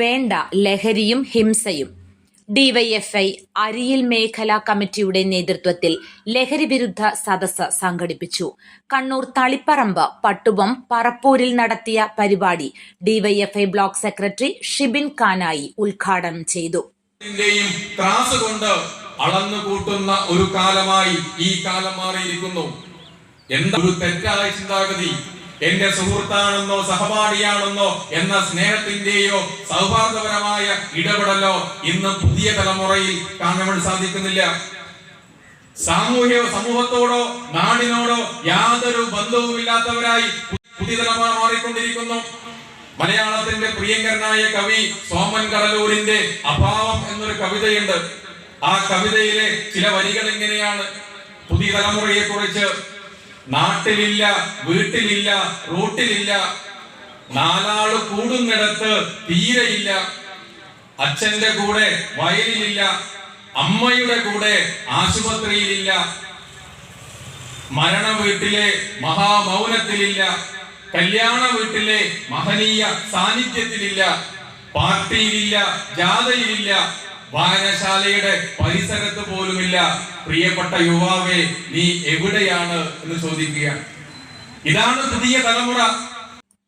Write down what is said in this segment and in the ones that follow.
വേണ്ട ലഹരിയും ഹിംസയും. ഡിവൈഎഫ്ഐ അരിയിൽ മേഖലാ കമ്മിറ്റിയുടെ നേതൃത്വത്തിൽ ലഹരി വിരുദ്ധ സദസ് സംഘടിപ്പിച്ചു. കണ്ണൂർ തളിപ്പറമ്പ് പട്ടുവം പറപ്പൂരിൽ നടത്തിയ പരിപാടി ഡിവൈഎഫ്ഐ ബ്ലോക്ക് സെക്രട്ടറി ഷിബിൻ ഖാനായി ഉദ്ഘാടനം ചെയ്തു. ത്രാസ് ഒരു കാലമായി ഈ കാലം മാറിയിരിക്കുന്നു. എന്താ ഒരു തെറ്റായ ചിന്താഗതി? എന്റെ സുഹൃത്താണെന്നോ സഹപാഠിയാണെന്നോ എന്ന സ്നേഹത്തിന്റെയോ സൗഹാർദ്ദപരമായ ഇടപെടലോ ഇന്ന് പുതിയ തലമുറയിൽ കാണാൻ സാധിക്കുന്നില്ല. സാമൂഹ്യ സമൂഹത്തോടോ നാടിനോടോ യാതൊരു ബന്ധവുമില്ലാത്തവരായി പുതിയ തലമുറ മാറിക്കൊണ്ടിരിക്കുന്നു. മലയാളത്തിന്റെ പ്രിയങ്കരനായ കവി സോമൻ കടലൂരിന്റെ അഭാവം എന്നൊരു കവിതയുണ്ട്. ആ കവിതയിലെ ചില വരികൾ എങ്ങനെയാണ്? പുതിയ തലമുറയെ കുറിച്ച് നാട്ടിലില്ല വീട്ടിലില്ല റൂട്ടിലില്ല. നാലാൾ കൂടുന്നിടത്ത് തീരയില്ല. അച്ഛന്റെ കൂടെ വയലിലില്ല. അമ്മയുടെ കൂടെ ആശുപത്രിയിലില്ല. മരണ വീട്ടിലെ മഹാമൗനത്തിലില്ല. കല്യാണ വീട്ടിലെ മഹനീയ സാന്നിധ്യത്തിലില്ല. പാർട്ടിയിലില്ല ജാഥയിലില്ല. വായനശാലയുടെ പരിസരത്ത് പോലുമില്ല. പ്രിയപ്പെട്ട യുവാവെ നീ എവിടെയാണ് എന്ന് ചോദിക്കുക ഇതാണ് പുതിയ തലമുറ.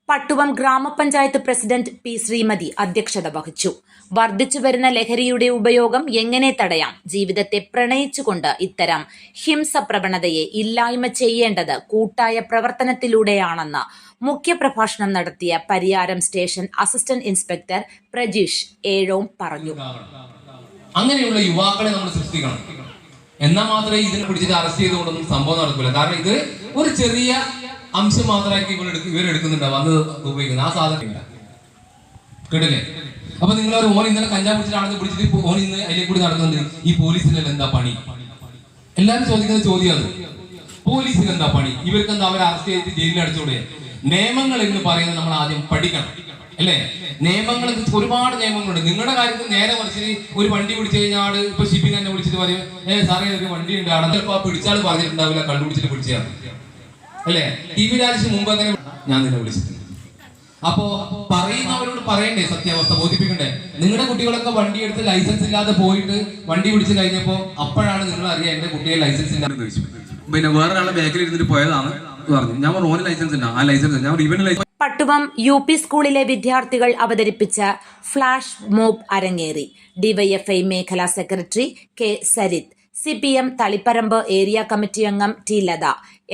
പട്ടുവം ഗ്രാമപഞ്ചായത്ത് പ്രസിഡന്റ് പി ശ്രീമതി അധ്യക്ഷത വഹിച്ചു. വർദ്ധിച്ചു വരുന്ന ലഹരിയുടെ ഉപയോഗം എങ്ങനെ തടയാം? ജീവിതത്തെ പ്രണയിച്ചുകൊണ്ട് ഇത്തരം ഹിംസ പ്രവണതയെ ഇല്ലായ്മ ചെയ്യേണ്ടത് കൂട്ടായ പ്രവർത്തനത്തിലൂടെയാണെന്ന് മുഖ്യപ്രഭാഷണം നടത്തിയ Pariyaram station assistant inspector Prajeesh Ezhome പറഞ്ഞു. അങ്ങനെയുള്ള യുവാക്കളെ നമ്മൾ സൃഷ്ടിക്കണം. എന്നാൽ മാത്രമേ ഇതിനെ പിടിച്ചിട്ട് അറസ്റ്റ് ചെയ്തുകൊണ്ടൊന്നും സംഭവം നടക്കില്ല കാരണം ഇത് ഒരു ചെറിയ അംശം മാത്രമായിരിക്കും ഇവർ എടുക്കും ഇവർ എടുക്കുന്നുണ്ട് വന്ന് ഉപയോഗിക്കുന്നത് ആ സാധനം കേട്ടില്ലേ? അപ്പൊ നിങ്ങൾ ഒരു ഓൻ ഇന്നലെ കഞ്ചാവ് പിടിച്ചിട്ടാണെന്ന് പിടിച്ചിട്ട് ഓൻ ഇന്ന് അതിലെ കൂടി നടക്കുന്നുണ്ട്. ഈ പോലീസിനെല്ലാം എന്താ പണി? എല്ലാവരും ചോദിക്കുന്ന ചോദ്യം അത് പോലീസിന് എന്താ പണി? ഇവർക്ക് എന്താ അവരെ അറസ്റ്റ് ചെയ്തിട്ട് ജയിലിൽ അടിച്ചോടെ? നിയമങ്ങൾ എന്ന് പറയുന്നത് നമ്മൾ ആദ്യം പഠിക്കണം. അല്ലേ? നിയമങ്ങൾ ഒരുപാട് നിയമങ്ങളുണ്ട്. നിങ്ങളുടെ കാര്യത്തിൽ നേരെ മറിച്ച് ഒരു വണ്ടി പിടിച്ചു കഴിഞ്ഞാൽ ഇപ്പൊ ഷിപ്പിൻ എന്നെ വിളിച്ചിട്ട് പറയും ഏ സാറേ ഒരു വണ്ടി ഉണ്ട്. അവിടെ പിടിച്ചാൽ പറഞ്ഞിട്ടുണ്ടാവില്ല കണ്ടുപിടിച്ചിട്ട് പിടിച്ചാൽ അല്ലേ? ടി വി രാജേഷ് മുമ്പ് അങ്ങനെ ഞാൻ നിന്നെ വിളിച്ചിട്ടുണ്ട്. അപ്പോ പറയുന്നവരോട് പറയണ്ടേ സത്യാവസ്ഥ? ബോധിപ്പിക്കണ്ടേ? നിങ്ങളുടെ കുട്ടികളൊക്കെ വണ്ടി എടുത്ത് ലൈസൻസ് ഇല്ലാതെ പോയിട്ട് വണ്ടി പിടിച്ചു കഴിഞ്ഞപ്പോ അപ്പോഴാണ് നിങ്ങൾ അറിയാം എന്റെ കുട്ടിയെ ലൈസൻസ് ഇല്ലാതെ പിന്നെ വേറൊരാളെ ബാക്കിൽ ഇരുന്നിട്ട് പോയതാണ് പറഞ്ഞു. ഞാൻ പറഞ്ഞു ലൈസൻസ് ഉണ്ട് ആ ലൈസൻസ് ഞാൻ ഇവന് ലൈസൻസ് പട്ടുവം യു പി സ്കൂളിലെ വിദ്യാർത്ഥികൾ അവതരിപ്പിച്ച ഫ്ലാഷ് മോബ് അരങ്ങേറി. ഡിവൈഎഫ്ഐ മേഖലാ secretary K Sarith C P M Taliparamba area committee അംഗം T Latha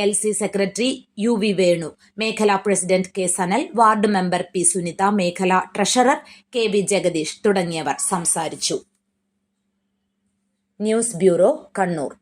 L C secretary U V Venu മേഖലാ president K Sanal ward member P Sunitha മേഖലാ ട്രഷറർ കെ വി ജഗദീഷ് തുടങ്ങിയവർ സംസാരിച്ചു. News bureau Kannur.